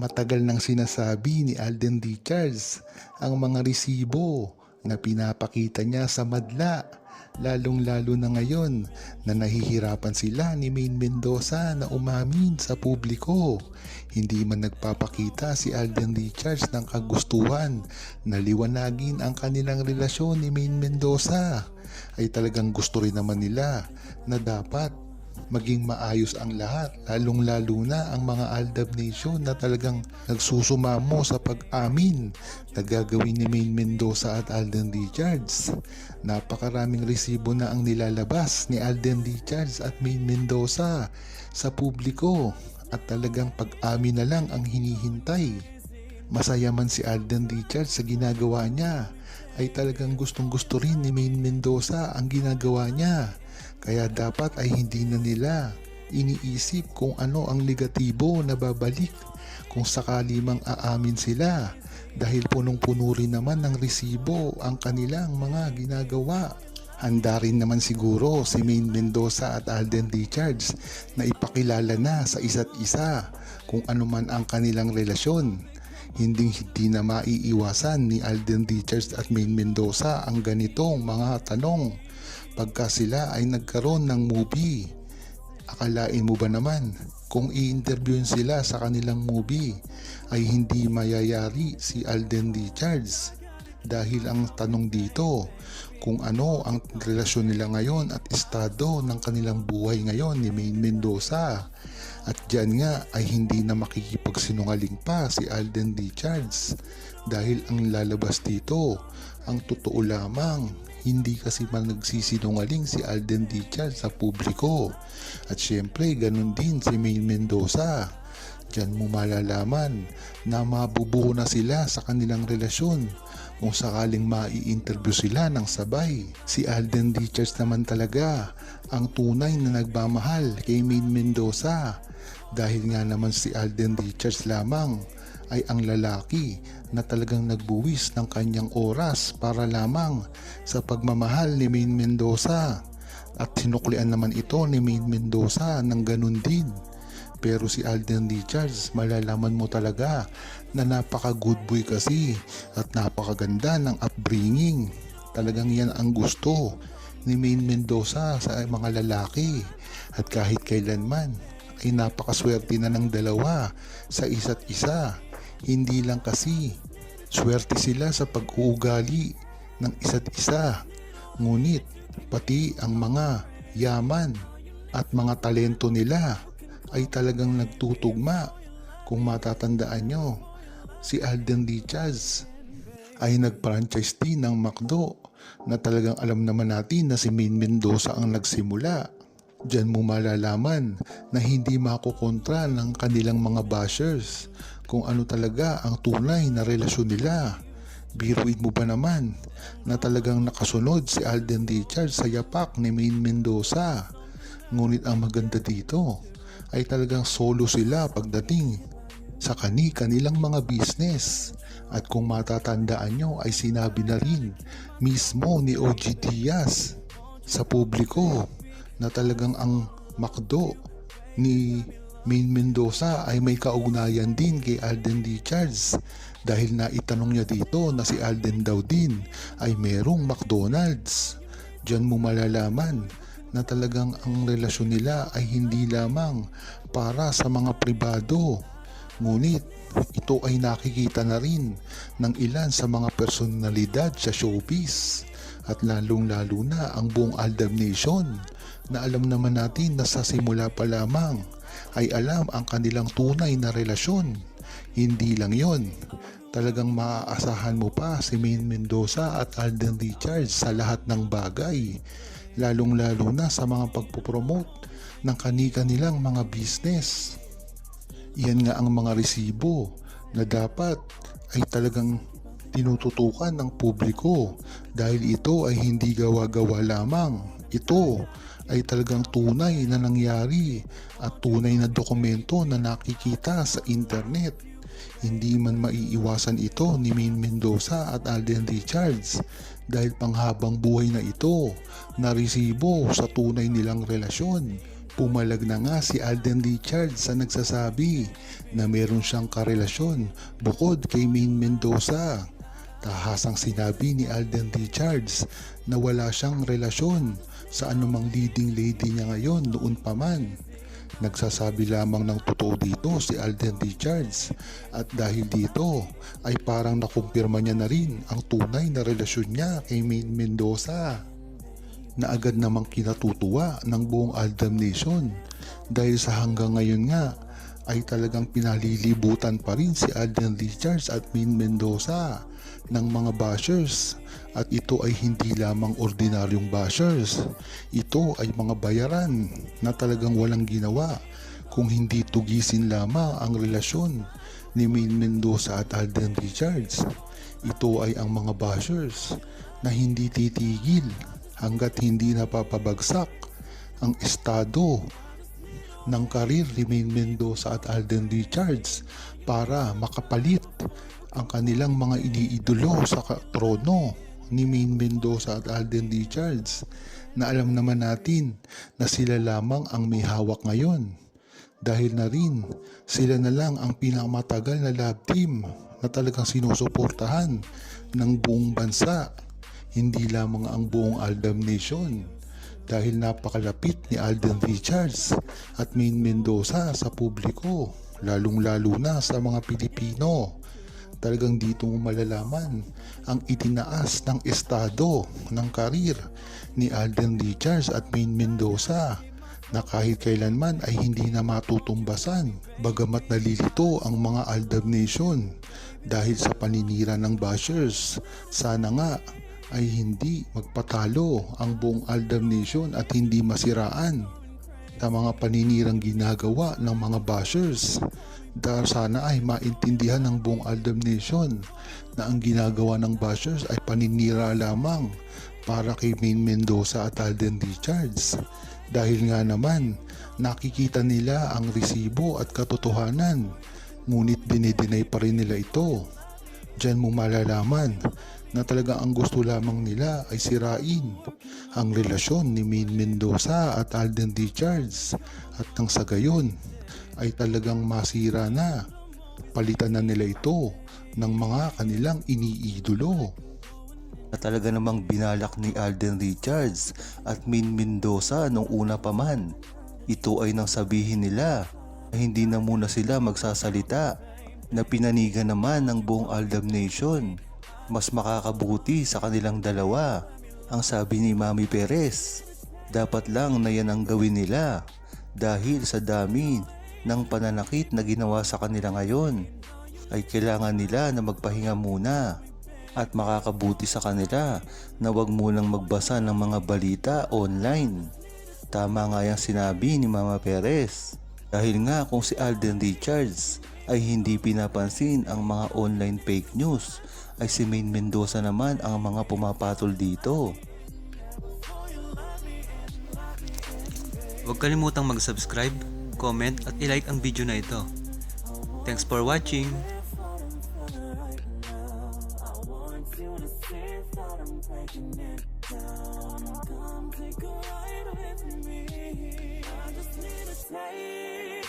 Matagal nang sinasabi ni Alden Richards ang mga resibo na pinapakita niya sa madla. Lalong-lalo na ngayon na nahihirapan sila ni Maine Mendoza na umamin sa publiko. Hindi man nagpapakita si Alden Richards ng kagustuhan na liwanagin ang kanilang relasyon ni Maine Mendoza. Ay talagang gusto rin naman nila na dapat maging maayos ang lahat, lalong-lalo na ang mga Aldab Nation na talagang nagsusumamo sa pag-amin na gagawin ni Maine Mendoza at Alden Richards. Napakaraming resibo na ang nilalabas ni Alden Richards at Maine Mendoza sa publiko at talagang pag-amin na lang ang hinihintay. Masaya man si Alden Richards sa ginagawa niya ay talagang gustong gusto rin ni Maine Mendoza ang ginagawa niya. Kaya dapat ay hindi na nila iniisip kung ano ang negatibo na babalik kung sakali mang aamin sila dahil punong-puno rin naman ng resibo ang kanilang mga ginagawa. Handa rin naman siguro si Maine Mendoza at Alden Richards na ipakilala na sa isa't isa kung ano man ang kanilang relasyon. Hindi hindi na maiiwasan ni Alden Richards at Maine Mendoza ang ganitong mga tanong pagka sila ay nagkaroon ng movie. Akalain mo ba naman kung i-interviewin sila sa kanilang movie ay hindi mayayari si Alden Richards? Dahil ang tanong dito kung ano ang relasyon nila ngayon at estado ng kanilang buhay ngayon ni Maine Mendoza. At dyan nga ay hindi na makikipagsinungaling pa si Alden Richards dahil ang lalabas dito ang totoo lamang hindi kasi man nagsisinungaling si Alden Richards sa publiko. At syempre, ganun din si Maine Mendoza. Diyan mo malalaman na mabubuo na sila sa kanilang relasyon kung sakaling mai-interview sila ng sabay. Si Alden Richards naman talaga ang tunay na nagmamahal kay Maine Mendoza dahil nga naman si Alden Richards lamang ay ang lalaki na talagang nagbuwis ng kanyang oras para lamang sa pagmamahal ni Maine Mendoza at sinuklian naman ito ni Maine Mendoza ng ganun din. Pero si Alden Richards, malalaman mo talaga na napaka good boy kasi at napakaganda ng upbringing. Talagang yan ang gusto ni Maine Mendoza sa mga lalaki at kahit kailanman ay napakaswerte na ng dalawa sa isa't isa. Hindi lang kasi swerte sila sa pag-uugali ng isa't isa. Ngunit pati ang mga yaman at mga talento nila ay talagang nagtutugma. Kung matatandaan nyo, si Alden Richards ay nag-franchise din ng McDo na talagang alam naman natin na si Maine Mendoza ang nagsimula. Diyan mo malalaman na hindi makukontra ng kanilang mga bashers kung ano talaga ang tunay na relasyon nila. Biruin mo ba naman na talagang nakasunod si Alden Richards sa yapak ni Maine Mendoza. Ngunit ang maganda dito ay talagang solo sila pagdating sa kani-kanilang mga business. At kung matatandaan nyo ay sinabi na rin mismo ni OG Diaz sa publiko na talagang ang McDo ni Maine Mendoza ay may kaugnayan din kay Alden Richards dahil naitanong niya dito na si Alden daw din ay merong McDonald's. Diyan mo malalaman na talagang ang relasyon nila ay hindi lamang para sa mga pribado. Ngunit ito ay nakikita na rin ng ilan sa mga personalidad sa showbiz at lalong-lalo na ang buong Aldab Nation na alam naman natin na sa simula pa lamang ay alam ang kanilang tunay na relasyon. Hindi lang yon. Talagang maaasahan mo pa si Maine Mendoza at Alden Richards sa lahat ng bagay. Lalong-lalo na sa mga pagpopromote ng kani-kanilang mga business. Yan nga ang mga resibo na dapat ay talagang tinututukan ng publiko dahil ito ay hindi gawa-gawa lamang. Ito ay talagang tunay na nangyari at tunay na dokumento na nakikita sa internet. Hindi man maiiwasan ito ni Maine Mendoza at Alden Richards dahil panghabang buhay na ito na resibo sa tunay nilang relasyon Pumalag na nga si Alden Richards sa nagsasabi na meron siyang karelasyon bukod kay Maine Mendoza. Tahasang sinabi ni Alden Richards na wala siyang relasyon sa anumang leading lady niya ngayon noon pa man. Nagsasabi lamang ng totoo dito si Alden Richards at dahil dito ay parang nakumpirma niya na rin ang tunay na relasyon niya kay Maine Mendoza na agad namang kinatutuwa ng buong Aldam Nation dahil sa hanggang ngayon nga ay talagang pinalilibutan pa rin si Alden Richards at Min Mendoza ng mga bashers at ito ay hindi lamang ordinaryong bashers. Ito ay mga bayaran na talagang walang ginawa kung hindi tugisin lamang ang relasyon ni Min Mendoza at Alden Richards. Ito ay ang mga bashers na hindi titigil hanggat hindi napapabagsak ang estado ng karir ni Maine Mendoza at Alden Richards para makapalit ang kanilang mga iniidolo sa trono ni Maine Mendoza at Alden Richards na alam naman natin na sila lamang ang may hawak ngayon. Dahil na rin sila na lang ang pinakamatagal na love team na talagang sinusuportahan ng buong bansa hindi lamang ang buong Aldam Nation. Dahil napakalapit ni Alden Richards at Maine Mendoza sa publiko lalong-lalo na sa mga Pilipino talagang dito mo malalaman ang itinaas ng estado ng karir ni Alden Richards at Maine Mendoza na kahit kailanman ay hindi na matutumbasan bagamat nalilito ang mga Aldab Nation dahil sa paninira ng bashers. Sana nga ay hindi magpatalo ang buong Aldam Nation at hindi masiraan sa mga paninirang ginagawa ng mga bashers. Dahil sana ay maintindihan ng buong Aldam Nation na ang ginagawa ng bashers ay paninira lamang para kay Maine Mendoza at Alden Richards. Dahil nga naman, nakikita nila ang resibo at katotohanan, ngunit dinideny pa rin nila ito. Diyan mo malalaman na talaga ang gusto lamang nila ay sirain ang relasyon ni Maine Mendoza at Alden Richards at nang sa gayon ay talagang masira na. Palitan na nila ito ng mga kanilang iniidolo. na talaga namang binalak ni Alden Richards at Min Mendoza nung una pa man. Ito ay nang sabihin nila na hindi na muna sila magsasalita na pinanigan naman ng buong Aldam Nation. Mas makakabuti sa kanilang dalawa. Ang sabi ni Mami Perez, dapat lang na yan ang gawin nila dahil sa dami ng pananakit na ginawa sa kanila ngayon ay kailangan nila na magpahinga muna at makakabuti sa kanila na wag munang magbasa ng mga balita online. Tama nga yung sinabi ni Mama Perez. Dahil nga kung si Alden Richards ay hindi pinapansin ang mga online fake news, ay si Maine Mendoza naman ang mga pumapatol dito. Huwag kalimutang mag-subscribe, comment at ilike ang video na ito. Thanks for watching!